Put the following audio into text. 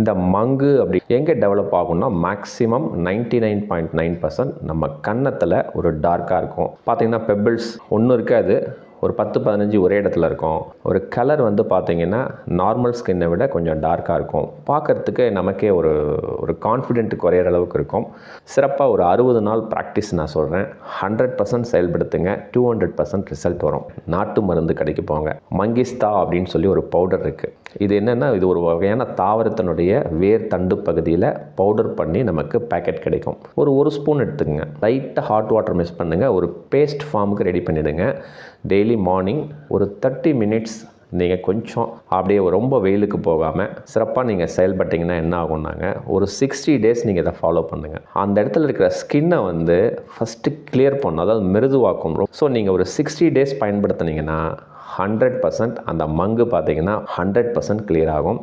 இந்த மங்கு அப்படி எங்கே டெவலப் ஆகும்னா maximum ninety nine point nine percent நம்ம கன்னத்தில் ஒரு டார்க்காக இருக்கும். பார்த்தீங்கன்னா பெபிள்ஸ் ஒன்றும் இருக்காது. ஒரு பத்து பதினஞ்சு ஒரே இடத்துல இருக்கும். ஒரு கலர் வந்து பார்த்தீங்கன்னா நார்மல் ஸ்கின்னை விட கொஞ்சம் டார்க்காக இருக்கும். பார்க்குறதுக்கு நமக்கே ஒரு ஒரு கான்ஃபிடென்ட் குறையிற அளவுக்கு இருக்கும். சிறப்பாக ஒரு அறுபது நாள் ப்ராக்டிஸ் நான் சொல்கிறேன் ஹண்ட்ரட் பர்சன்ட் செயல்படுத்துங்க. டூ ஹண்ட்ரட் பர்சன்ட் ரிசல்ட் வரும். நாட்டு மருந்து கடைக்கு போங்க. மங்கிஸ்தா அப்படின்னு சொல்லி ஒரு பவுடர் இருக்குது இது என்னென்னா இது ஒரு வகையான தாவரத்தினுடைய வேர் தண்டு பகுதியில் பவுடர் பண்ணி நமக்கு பேக்கெட் கிடைக்கும். ஒரு ஒரு ஸ்பூன் எடுத்துக்கங்க. லைட்டாக ஹாட் வாட்டர் மிக்ஸ் பண்ணுங்கள் ஒரு பேஸ்ட் ஃபார்முக்கு ரெடி பண்ணிவிடுங்க டெய்லி மார்னிங் ஒரு தேர்ட்டி மினிட்ஸ் நீங்கள் கொஞ்சம் அப்படியே ரொம்ப வெயிலுக்கு போகாமல் சிறப்பாக நீங்கள் செயல்பட்டீங்கன்னா என்ன ஆகும்னாங்க? ஒரு சிக்ஸ்டி டேஸ் நீங்கள் இதை ஃபாலோ பண்ணுங்கள் அந்த இடத்துல இருக்கிற ஸ்கின்னை வந்து ஃபஸ்ட்டு கிளியர் பண்ணும் அதாவது மிருதுவாக்கும். ஸோ நீங்கள் ஒரு சிக்ஸ்டி டேஸ் பயன்படுத்துனீங்கன்னா ஹண்ட்ரட் பர்சன்ட் அந்த மங்கு பார்த்தீங்கன்னா ஹண்ட்ரட் பர்சன்ட் கிளியர் ஆகும்.